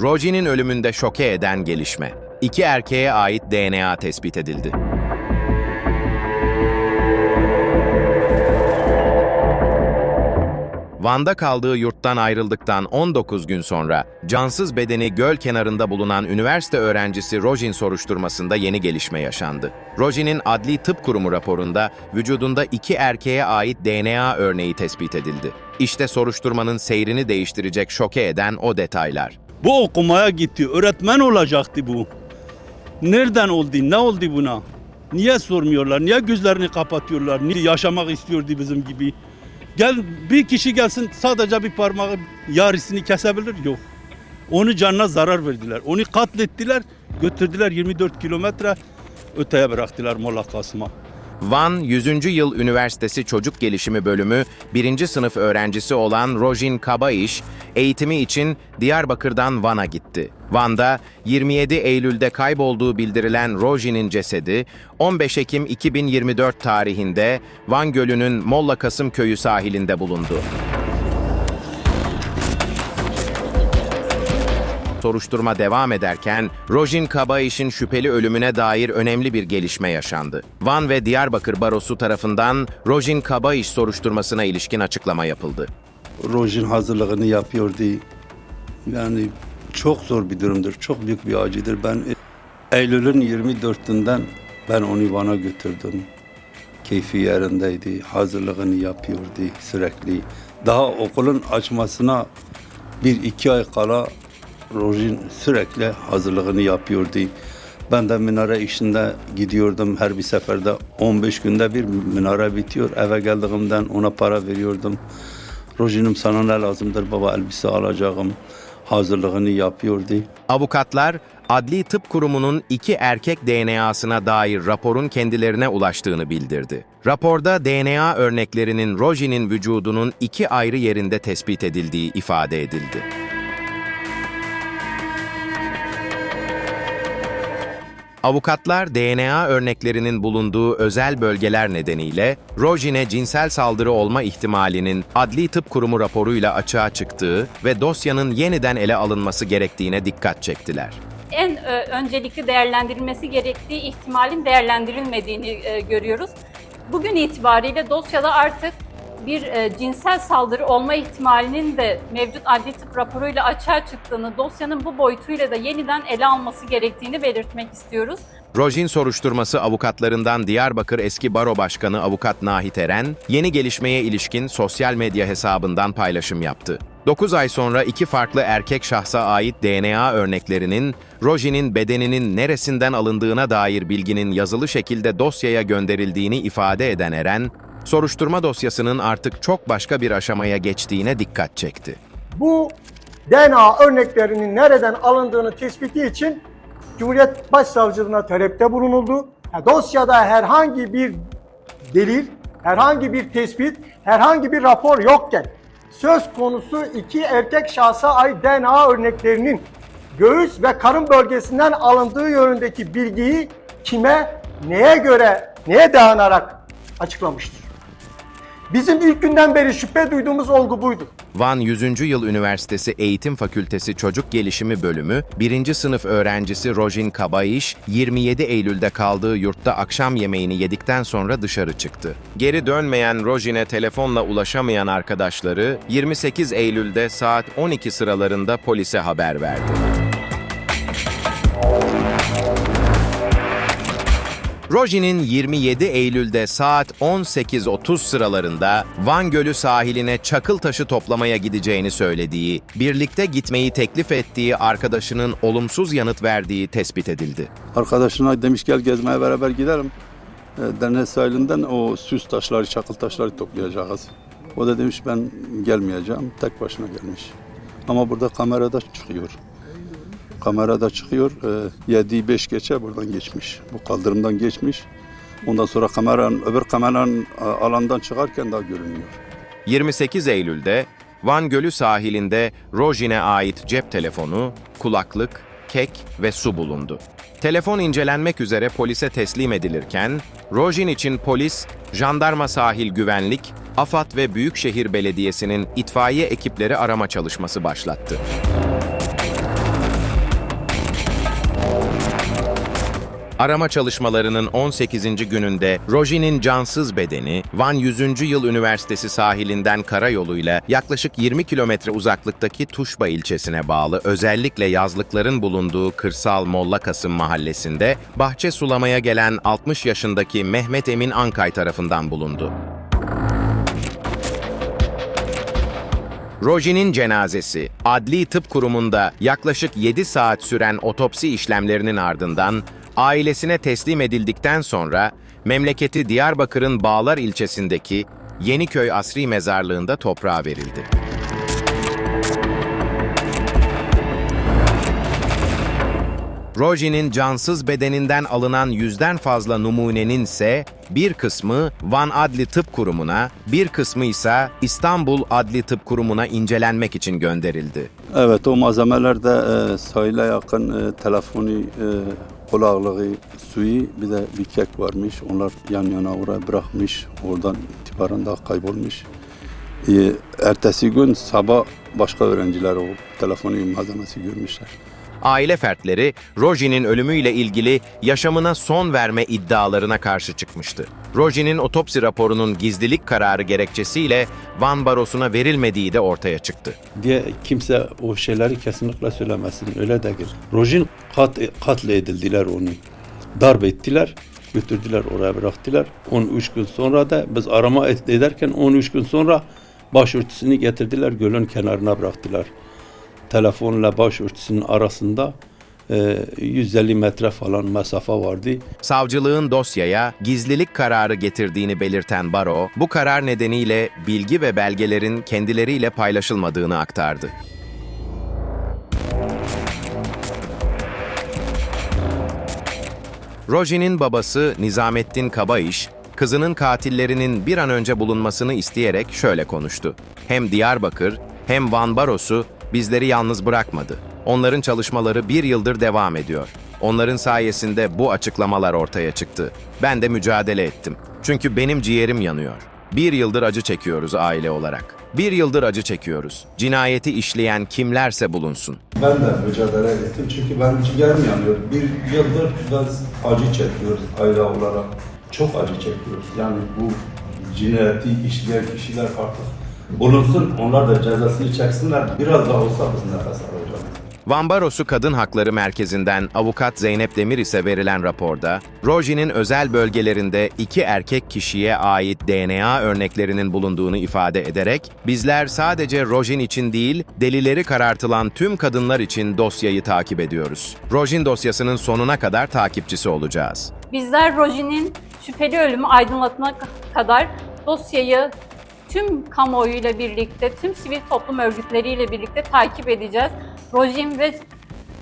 Roji'nin ölümünde şoke eden gelişme. İki erkeğe ait DNA tespit edildi. Van'da kaldığı yurttan ayrıldıktan 19 gün sonra cansız bedeni göl kenarında bulunan üniversite öğrencisi Rojin soruşturmasında yeni gelişme yaşandı. Rojin'in Adli Tıp Kurumu raporunda vücudunda iki erkeğe ait DNA örneği tespit edildi. İşte soruşturmanın seyrini değiştirecek şoke eden o detaylar. Bu okumaya gitti. Öğretmen olacaktı bu. Nereden oldu? Ne oldu buna? Niye sormuyorlar? Niye gözlerini kapatıyorlar? Niye yaşamak istiyordu bizim gibi? Gel bir kişi gelsin sadece bir parmağı yarısını kesebilir yok. Onu canına zarar verdiler. Onu katlettiler, götürdüler 24 kilometre öteye bıraktılar Molla Kasım'a. Van 100. Yıl Üniversitesi Çocuk Gelişimi Bölümü 1. sınıf öğrencisi olan Rojin Kabaiş, eğitimi için Diyarbakır'dan Van'a gitti. Van'da 27 Eylül'de kaybolduğu bildirilen Rojin'in cesedi 15 Ekim 2024 tarihinde Van Gölü'nün Molla Kasım köyü sahilinde bulundu. Soruşturma devam ederken Rojin Kabayiş'in şüpheli ölümüne dair önemli bir gelişme yaşandı. Van ve Diyarbakır Barosu tarafından Rojin Kabayiş soruşturmasına ilişkin açıklama yapıldı. Rojin hazırlığını yapıyordu. Yani çok zor bir durumdur, çok büyük bir acıdır. Ben Eylül'ün 24'ünden ben onu Van'a götürdüm. Keyfi yerindeydi, hazırlığını yapıyordu sürekli. Daha okulun açmasına bir iki ay kala Rojin sürekli hazırlığını yapıyordu. Ben de minare işinde gidiyordum her bir seferde 15 günde bir minare bitiyor. Eve geldiğimden ona para veriyordum. Rojin'im sana ne lazımdır baba elbise alacağım. Hazırlığını yapıyordu. Avukatlar, Adli Tıp Kurumu'nun iki erkek DNA'sına dair raporun kendilerine ulaştığını bildirdi. Raporda DNA örneklerinin Rojin'in vücudunun iki ayrı yerinde tespit edildiği ifade edildi. Avukatlar DNA örneklerinin bulunduğu özel bölgeler nedeniyle Rojin'e cinsel saldırı olma ihtimalinin Adli Tıp Kurumu raporuyla açığa çıktığı ve dosyanın yeniden ele alınması gerektiğine dikkat çektiler. en e, öncelikli değerlendirilmesi gerektiği ihtimalin değerlendirilmediğini e, görüyoruz. Bugün itibariyle dosyada artık bir e, cinsel saldırı olma ihtimalinin de mevcut adli tıp raporuyla açığa çıktığını, dosyanın bu boyutuyla da yeniden ele alması gerektiğini belirtmek istiyoruz. Rojin soruşturması avukatlarından Diyarbakır eski baro başkanı avukat Nahit Eren, yeni gelişmeye ilişkin sosyal medya hesabından paylaşım yaptı. 9 ay sonra iki farklı erkek şahsa ait DNA örneklerinin Rojin'in bedeninin neresinden alındığına dair bilginin yazılı şekilde dosyaya gönderildiğini ifade eden Eren, soruşturma dosyasının artık çok başka bir aşamaya geçtiğine dikkat çekti. bu DNA örneklerinin nereden alındığını tespiti için Cumhuriyet Başsavcılığına talepte bulunuldu. Dosyada herhangi bir delil, herhangi bir tespit, herhangi bir rapor yokken söz konusu iki erkek şahsa ait DNA örneklerinin göğüs ve karın bölgesinden alındığı yönündeki bilgiyi kime, neye göre, neye dayanarak açıklamıştır. Bizim ilk günden beri şüphe duyduğumuz olgu buydu. Van 100. Yıl Üniversitesi Eğitim Fakültesi Çocuk Gelişimi Bölümü 1. sınıf öğrencisi Rojin Kabayiş 27 Eylül'de kaldığı yurtta akşam yemeğini yedikten sonra dışarı çıktı. Geri dönmeyen Rojin'e telefonla ulaşamayan arkadaşları 28 Eylül'de saat 12 sıralarında polise haber verdi. Rojin'in 27 Eylül'de saat 18.30 sıralarında Van Gölü sahiline çakıl taşı toplamaya gideceğini söylediği, birlikte gitmeyi teklif ettiği arkadaşının olumsuz yanıt verdiği tespit edildi. Arkadaşına demiş gel gezmeye beraber gidelim. E, Deniz sahilinden o süs taşları, çakıl taşları toplayacağız. O da demiş ben gelmeyeceğim. Tek başına gelmiş. Ama burada kamerada çıkıyor. Kamerada çıkıyor. E, 7 5 geçe buradan geçmiş. Bu kaldırımdan geçmiş. Ondan sonra kameranın, öbür kameranın e, alandan çıkarken daha görünmüyor. 28 Eylül'de Van Gölü sahilinde Rojin'e ait cep telefonu, kulaklık, kek ve su bulundu. Telefon incelenmek üzere polise teslim edilirken, Rojin için polis, jandarma sahil güvenlik, AFAD ve Büyükşehir Belediyesi'nin itfaiye ekipleri arama çalışması başlattı. Arama çalışmalarının 18. gününde Roji'nin cansız bedeni Van 100. Yıl Üniversitesi sahilinden karayoluyla yaklaşık 20 kilometre uzaklıktaki Tuşba ilçesine bağlı özellikle yazlıkların bulunduğu kırsal Molla Kasım mahallesinde bahçe sulamaya gelen 60 yaşındaki Mehmet Emin Ankay tarafından bulundu. Roji'nin cenazesi, Adli Tıp Kurumu'nda yaklaşık 7 saat süren otopsi işlemlerinin ardından ailesine teslim edildikten sonra memleketi Diyarbakır'ın Bağlar ilçesindeki Yeniköy Asri Mezarlığı'nda toprağa verildi. Roji'nin cansız bedeninden alınan yüzden fazla numunenin ise bir kısmı Van Adli Tıp Kurumu'na, bir kısmı ise İstanbul Adli Tıp Kurumu'na incelenmek için gönderildi. Evet o malzemelerde e, sahile yakın e, telefonu, e, kulaklığı, suyu bir de bir kek varmış. Onlar yan yana oraya bırakmış. Oradan itibaren daha kaybolmuş. E, ertesi gün sabah başka öğrenciler o telefonu malzemesi görmüşler. Aile fertleri Roji'nin ölümüyle ilgili yaşamına son verme iddialarına karşı çıkmıştı. Roji'nin otopsi raporunun gizlilik kararı gerekçesiyle Van Barosu'na verilmediği de ortaya çıktı. diye kimse o şeyleri kesinlikle söylemesin. Öyle değil. Rojin kat, katledildiler onu. Darp ettiler. Götürdüler oraya bıraktılar. 13 gün sonra da biz arama ederken 13 gün sonra başörtüsünü getirdiler. Gölün kenarına bıraktılar. Telefonla başörtüsünün arasında e, 150 metre falan mesafe vardı. Savcılığın dosyaya gizlilik kararı getirdiğini belirten Baro, bu karar nedeniyle bilgi ve belgelerin kendileriyle paylaşılmadığını aktardı. Roji'nin babası Nizamettin Kabayış, kızının katillerinin bir an önce bulunmasını isteyerek şöyle konuştu. Hem Diyarbakır hem Van Barosu bizleri yalnız bırakmadı. Onların çalışmaları bir yıldır devam ediyor. Onların sayesinde bu açıklamalar ortaya çıktı. Ben de mücadele ettim. Çünkü benim ciğerim yanıyor. Bir yıldır acı çekiyoruz aile olarak. Bir yıldır acı çekiyoruz. Cinayeti işleyen kimlerse bulunsun. Ben de mücadele ettim çünkü ben ciğerim yanıyor. Bir yıldır biz acı çekiyoruz aile olarak. Çok acı çekiyoruz. Yani bu cinayeti işleyen kişiler artık bulunsun, onlar da cezasını çeksinler. Biraz daha olsa biz nefes alacağız. Van Barosu Kadın Hakları Merkezi'nden avukat Zeynep Demir ise verilen raporda, Roji'nin özel bölgelerinde iki erkek kişiye ait DNA örneklerinin bulunduğunu ifade ederek, bizler sadece Rojin için değil, delileri karartılan tüm kadınlar için dosyayı takip ediyoruz. Rojin dosyasının sonuna kadar takipçisi olacağız. Bizler Roji'nin şüpheli ölümü aydınlatana kadar dosyayı tüm kamuoyuyla birlikte, tüm sivil toplum örgütleriyle birlikte takip edeceğiz. Rojin ve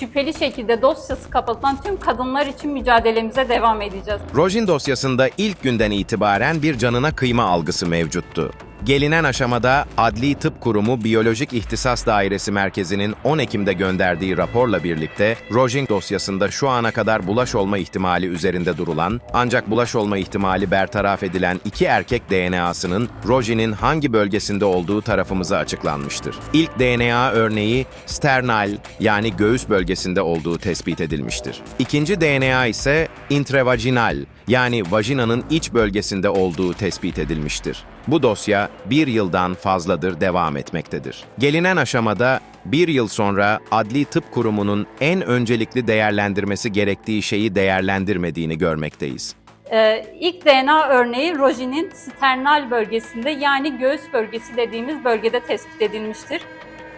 şüpheli şekilde dosyası kapatılan tüm kadınlar için mücadelemize devam edeceğiz. Rojin dosyasında ilk günden itibaren bir canına kıyma algısı mevcuttu. Gelinen aşamada Adli Tıp Kurumu Biyolojik İhtisas Dairesi Merkezi'nin 10 Ekim'de gönderdiği raporla birlikte Rojin dosyasında şu ana kadar bulaş olma ihtimali üzerinde durulan ancak bulaş olma ihtimali bertaraf edilen iki erkek DNA'sının Rojin'in hangi bölgesinde olduğu tarafımıza açıklanmıştır. İlk DNA örneği sternal yani göğüs bölgesinde olduğu tespit edilmiştir. İkinci DNA ise intravaginal yani vajinanın iç bölgesinde olduğu tespit edilmiştir. Bu dosya bir yıldan fazladır devam etmektedir. Gelinen aşamada bir yıl sonra Adli Tıp Kurumu'nun en öncelikli değerlendirmesi gerektiği şeyi değerlendirmediğini görmekteyiz. Ee, ilk DNA örneği Roji'nin sternal bölgesinde yani göğüs bölgesi dediğimiz bölgede tespit edilmiştir.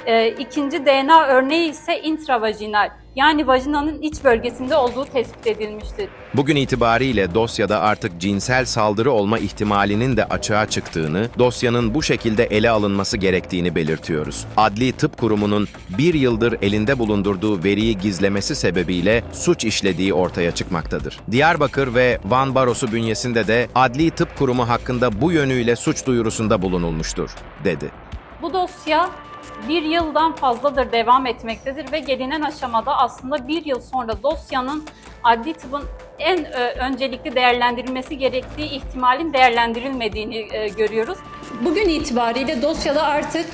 Ee, ikinci DNA örneği ise intravajinal yani vajinanın iç bölgesinde olduğu tespit edilmiştir. Bugün itibariyle dosyada artık cinsel saldırı olma ihtimalinin de açığa çıktığını, dosyanın bu şekilde ele alınması gerektiğini belirtiyoruz. Adli Tıp Kurumu'nun bir yıldır elinde bulundurduğu veriyi gizlemesi sebebiyle suç işlediği ortaya çıkmaktadır. Diyarbakır ve Van Barosu bünyesinde de Adli Tıp Kurumu hakkında bu yönüyle suç duyurusunda bulunulmuştur, dedi. Bu dosya bir yıldan fazladır devam etmektedir ve gelinen aşamada aslında bir yıl sonra dosyanın adli tıbbın en e, öncelikli değerlendirilmesi gerektiği ihtimalin değerlendirilmediğini e, görüyoruz. Bugün itibariyle dosyada artık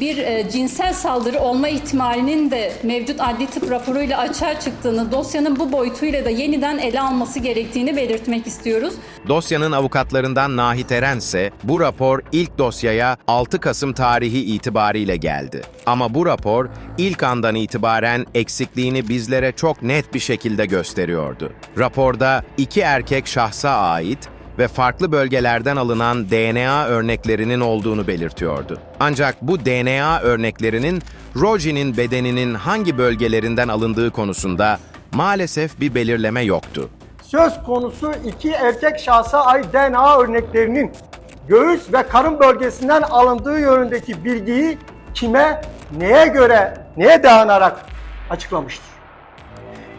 bir e, cinsel saldırı olma ihtimalinin de mevcut adli tıp raporuyla açığa çıktığını, dosyanın bu boyutuyla da yeniden ele alması gerektiğini belirtmek istiyoruz. Dosyanın avukatlarından Nahit Eren ise bu rapor ilk dosyaya 6 Kasım tarihi itibariyle geldi. Ama bu rapor ilk andan itibaren eksikliğini bizlere çok net bir şekilde gösteriyordu. Raporda iki erkek şahsa ait ve farklı bölgelerden alınan DNA örneklerinin olduğunu belirtiyordu. Ancak bu DNA örneklerinin Roji'nin bedeninin hangi bölgelerinden alındığı konusunda maalesef bir belirleme yoktu. Söz konusu iki erkek şahsa ait DNA örneklerinin göğüs ve karın bölgesinden alındığı yönündeki bilgiyi kime, neye göre, neye dayanarak açıklamıştır.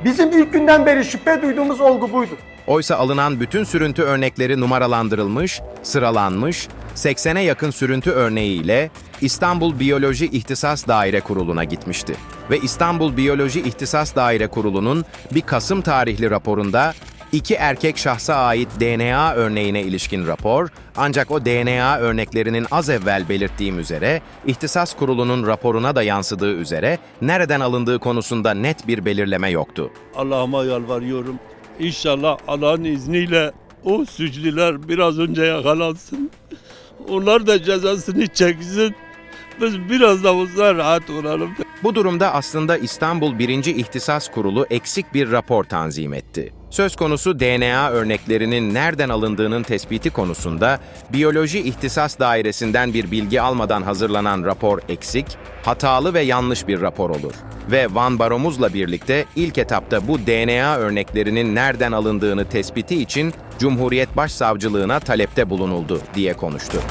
Bizim ilk günden beri şüphe duyduğumuz olgu buydu. Oysa alınan bütün sürüntü örnekleri numaralandırılmış, sıralanmış, 80'e yakın sürüntü örneğiyle İstanbul Biyoloji İhtisas Daire Kurulu'na gitmişti. Ve İstanbul Biyoloji İhtisas Daire Kurulu'nun bir Kasım tarihli raporunda iki erkek şahsa ait DNA örneğine ilişkin rapor, ancak o DNA örneklerinin az evvel belirttiğim üzere, İhtisas Kurulu'nun raporuna da yansıdığı üzere nereden alındığı konusunda net bir belirleme yoktu. Allah'ıma yalvarıyorum. İnşallah Allah'ın izniyle o suçlular biraz önce yakalansın. Onlar da cezasını çeksin. Biz biraz da olsa rahat olalım. Bu durumda aslında İstanbul 1. İhtisas Kurulu eksik bir rapor tanzim etti. Söz konusu DNA örneklerinin nereden alındığının tespiti konusunda Biyoloji İhtisas Dairesi'nden bir bilgi almadan hazırlanan rapor eksik, hatalı ve yanlış bir rapor olur. Ve Van Baromuz'la birlikte ilk etapta bu DNA örneklerinin nereden alındığını tespiti için Cumhuriyet Başsavcılığına talepte bulunuldu diye konuştu.